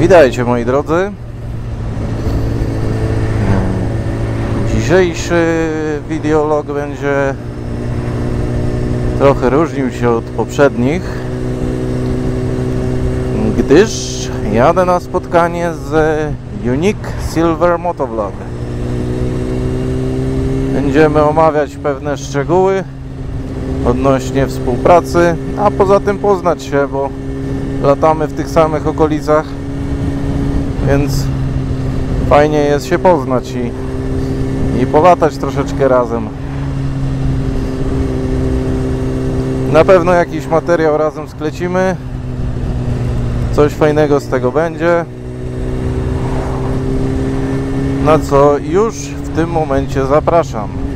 Witajcie moi drodzy. Dzisiejszy wideolog będzie trochę różnił się od poprzednich, gdyż jadę na spotkanie z Unique Silver Motovlog. Będziemy omawiać pewne szczegóły odnośnie współpracy, a poza tym poznać się, bo latamy w tych samych okolicach, więc fajnie jest się poznać i, i polatać troszeczkę razem. Na pewno jakiś materiał razem sklecimy. Coś fajnego z tego będzie. Na co już w tym momencie zapraszam.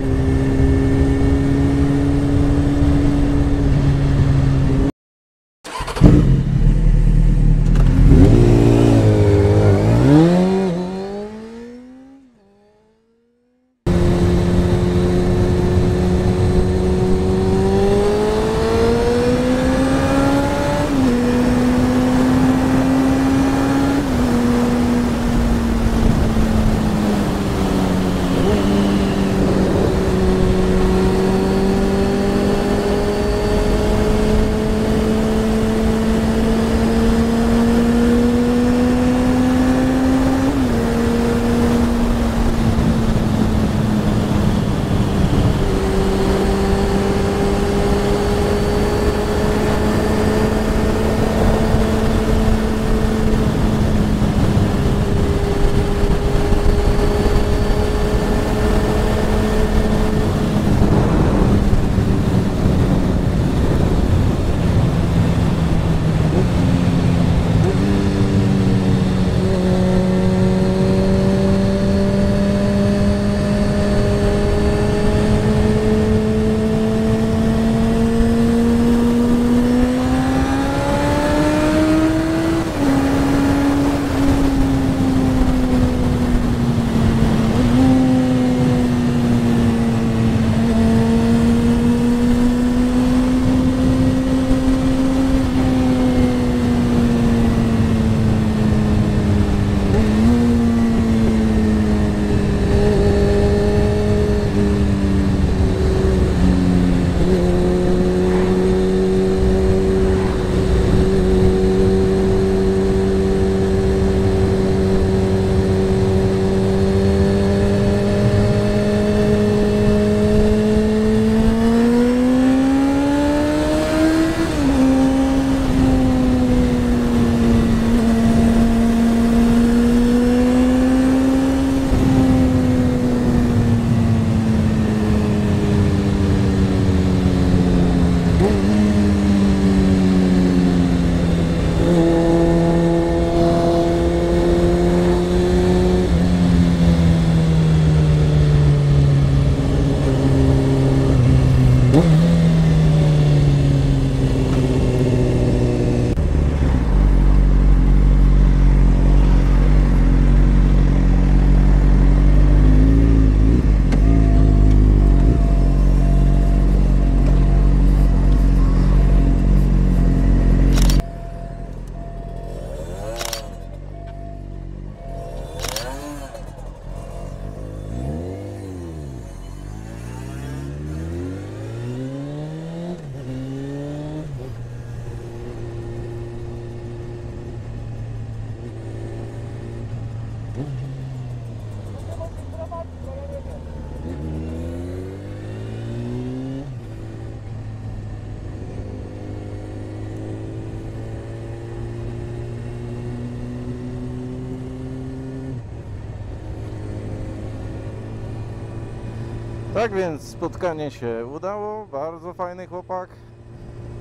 Tak więc spotkanie się udało. Bardzo fajny chłopak.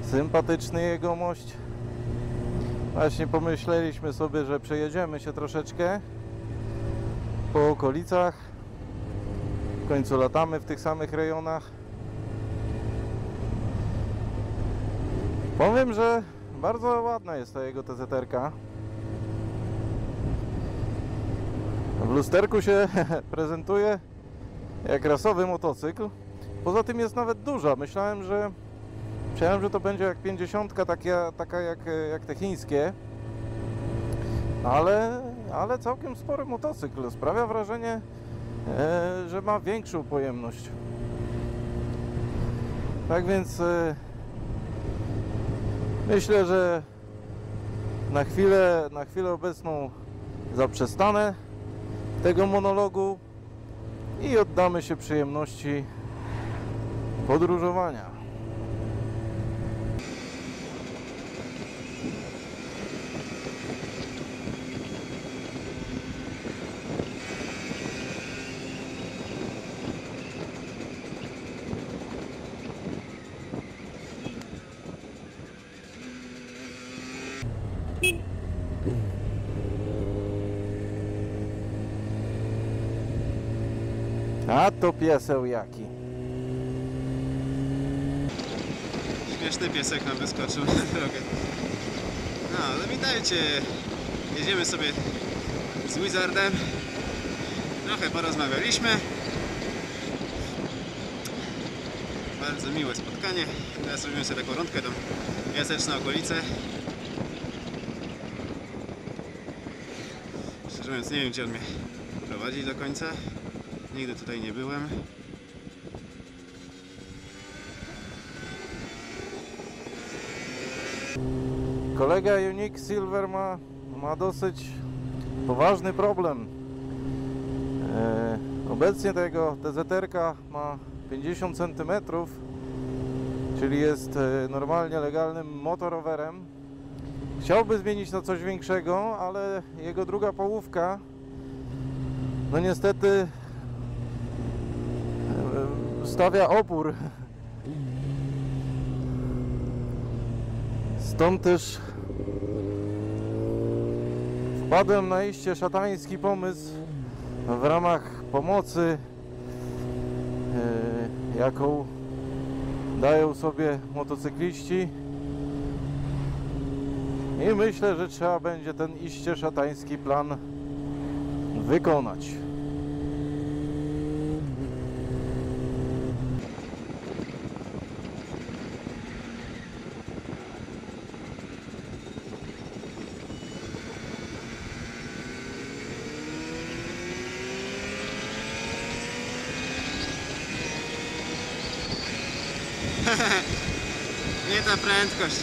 Sympatyczny jegomość. Właśnie pomyśleliśmy sobie, że przejedziemy się troszeczkę po okolicach. W końcu latamy w tych samych rejonach. Powiem, że bardzo ładna jest ta jego TZR-ka. W lusterku się prezentuje jak rasowy motocykl. Poza tym jest nawet duża. Myślałem, że myślałem, że to będzie jak 50, taka, taka jak, jak te chińskie. Ale, ale całkiem spory motocykl. Sprawia wrażenie, e, że ma większą pojemność. Tak więc e, myślę, że na chwilę, na chwilę obecną zaprzestanę tego monologu i oddamy się przyjemności podróżowania. A to pieseł jaki. Śmieszny piesek nam wyskoczył na drogę. No, ale witajcie. Jedziemy sobie z Wizardem. Trochę porozmawialiśmy. Bardzo miłe spotkanie. Teraz robimy sobie taką rundkę do Jaseczna okolice. Szczerze mówiąc nie wiem gdzie on mnie prowadzi do końca. Nigdy tutaj nie byłem. Kolega Unique Silver ma, ma dosyć poważny problem. E, obecnie tego TZR ma 50 cm, czyli jest e, normalnie legalnym motorowerem. Chciałby zmienić na coś większego, ale jego druga połówka no niestety stawia opór. Stąd też wpadłem na iście szatański pomysł w ramach pomocy, e, jaką dają sobie motocykliści. I myślę, że trzeba będzie ten iście szatański plan wykonać. Nie ta prędkość.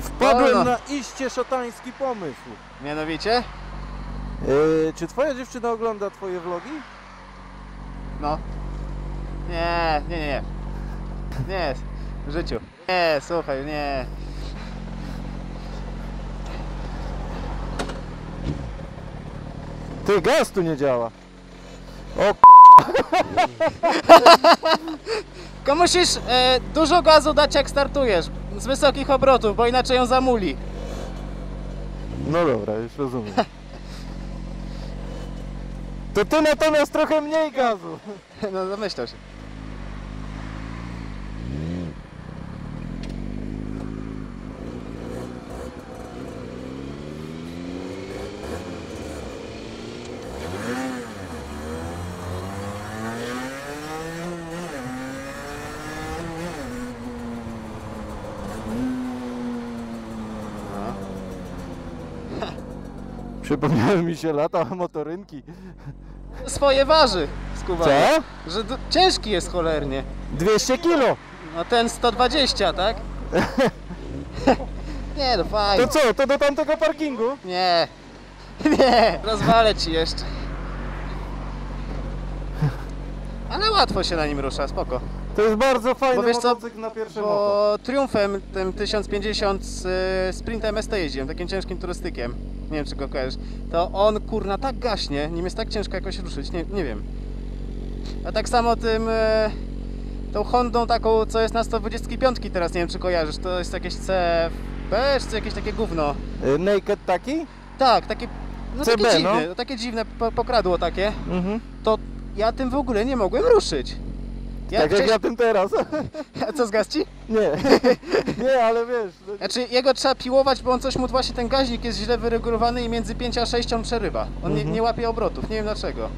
Wpadłem O, no. na iście szatański pomysł. Mianowicie? E, czy twoja dziewczyna ogląda twoje vlogi? No. Nie, nie, nie. Nie, w życiu. Nie, słuchaj, nie. Ty, gaz tu nie działa. O Tylko musisz e, dużo gazu dać jak startujesz. Z wysokich obrotów, bo inaczej ją zamuli. No dobra, już rozumiem. To ty natomiast trochę mniej gazu. No zamyślał się. Przypomniały mi się lata motorynki. Swoje waży, skuwa. Co? Że ciężki jest cholernie. 200 kilo. No ten 120, tak? Nie, no To fajnie. co, to do tamtego parkingu? Nie. Nie, rozwalę ci jeszcze. Ale łatwo się na nim rusza, spoko. To jest bardzo fajny Bo wiesz co, motocykl na pierwsze moto. Bo triumfem tym 1050 z y, Sprintem ST jeździłem, takim ciężkim turystykiem. Nie wiem czy go kojarzysz. To on kurna tak gaśnie, nim jest tak ciężko jakoś ruszyć, nie, nie wiem. A tak samo tym y, tą Hondą taką, co jest na 125 teraz, nie wiem czy kojarzysz, to jest jakieś CFB, czy jakieś takie gówno. Y, Naked taki? Tak, takie no CB, takie no. dziwne, takie dziwne po- pokradło takie, Mhm. to ja tym w ogóle nie mogłem ruszyć. Ja tak jak ja tym teraz. A co zgasł ci? nie, nie, ale wiesz. no- Znaczy jego trzeba piłować, bo on coś mu właśnie ten gaźnik jest źle wyregulowany i między 5 a 6 on przerywa. On nie, Mhm. nie łapie obrotów, nie wiem dlaczego.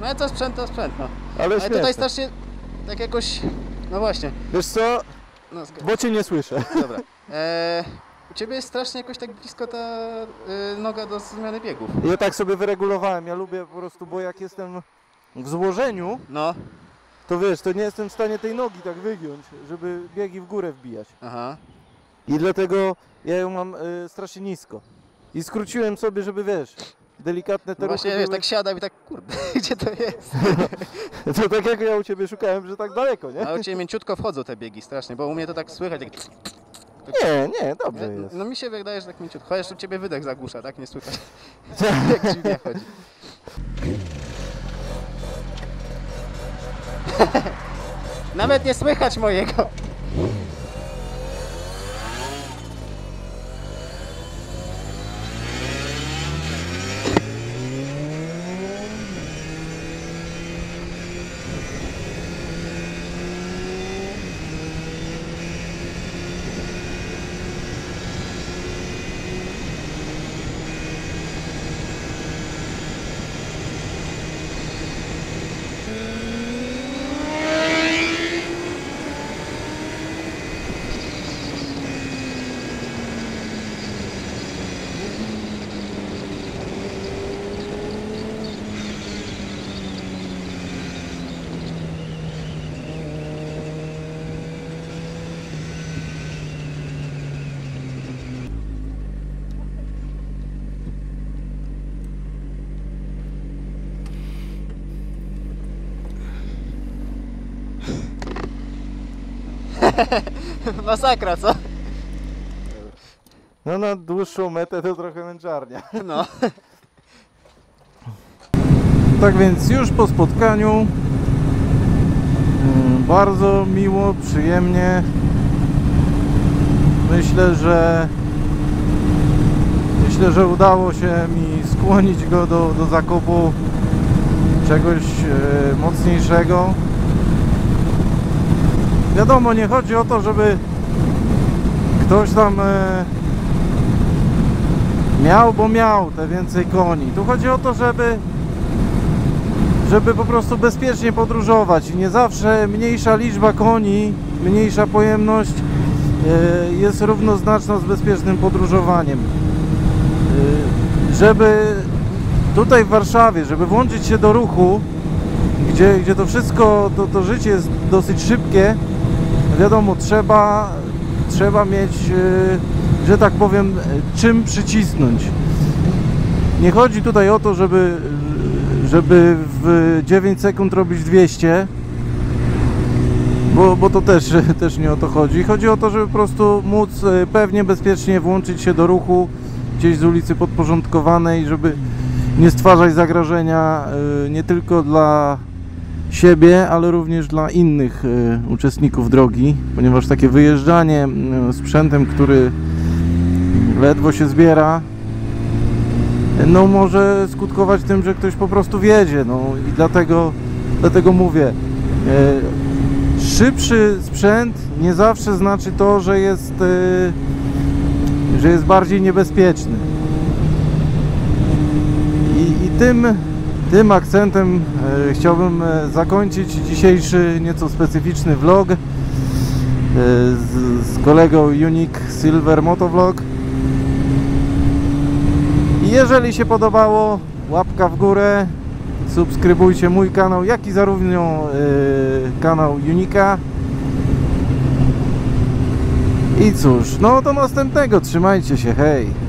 No ale to sprzęt, to sprzęt, no. Ale, Ale śmieszne. tutaj strasznie tak jakoś. No właśnie. Wiesz co, No, bo cię nie słyszę. dobra. Eee, u ciebie jest strasznie jakoś tak blisko ta y, noga do zmiany biegów. Ja tak sobie wyregulowałem. Ja lubię po prostu, bo jak jestem w złożeniu, No. To wiesz, to nie jestem w stanie tej nogi tak wygiąć, żeby biegi w górę wbijać. Aha. I dlatego ja ją mam y, strasznie nisko. I skróciłem sobie, żeby wiesz, delikatne te No właśnie wiesz, tak siadam i tak kurde, gdzie to jest? To tak jak ja u Ciebie szukałem, że tak daleko, nie? A u ciebie mięciutko wchodzą te biegi strasznie, bo u mnie to tak słychać. Tak... Nie, nie, dobrze jest. No mi się wydaje, że tak mięciutko. Chociaż u ciebie wydech zagłusza, tak? Nie słychać. Jak dziwnie chodzi. Nawet nie słychać mojego. Masakra, co? No na dłuższą metę to trochę męczarnia. No. Tak więc już po spotkaniu mm, bardzo miło, przyjemnie. Myślę, że myślę, że udało się mi skłonić go do, do zakupu czegoś e, mocniejszego. Wiadomo, nie chodzi o to, żeby ktoś tam e, miał, bo miał te więcej koni. Tu chodzi o to, żeby żeby po prostu bezpiecznie podróżować i nie zawsze mniejsza liczba koni, mniejsza pojemność e, jest równoznaczna z bezpiecznym podróżowaniem. E, Żeby tutaj w Warszawie, żeby włączyć się do ruchu, gdzie, gdzie to wszystko, to, to życie jest dosyć szybkie, wiadomo, trzeba, trzeba mieć, e, że tak powiem, czym przycisnąć. Nie chodzi tutaj o to, żeby, żeby w 9 sekund robić 200, bo, bo to też, też nie o to chodzi. Chodzi o to, żeby po prostu móc e, pewnie, bezpiecznie włączyć się do ruchu gdzieś z ulicy podporządkowanej, żeby nie stwarzać zagrożenia e, nie tylko dla siebie, ale również dla innych e, uczestników drogi, ponieważ takie wyjeżdżanie sprzętem, który ledwo się zbiera, no może skutkować tym, że ktoś po prostu wiedzie, no i dlatego, dlatego mówię, e, szybszy sprzęt nie zawsze znaczy to, że jest, e, że jest bardziej niebezpieczny. I, i tym, tym akcentem e, chciałbym e, zakończyć dzisiejszy nieco specyficzny vlog e, z, kolegą Unique Silver Motovlog. Jeżeli się podobało, łapka w górę, subskrybujcie mój kanał, jak i zarówno kanał Unika. I cóż, no do następnego, trzymajcie się, hej!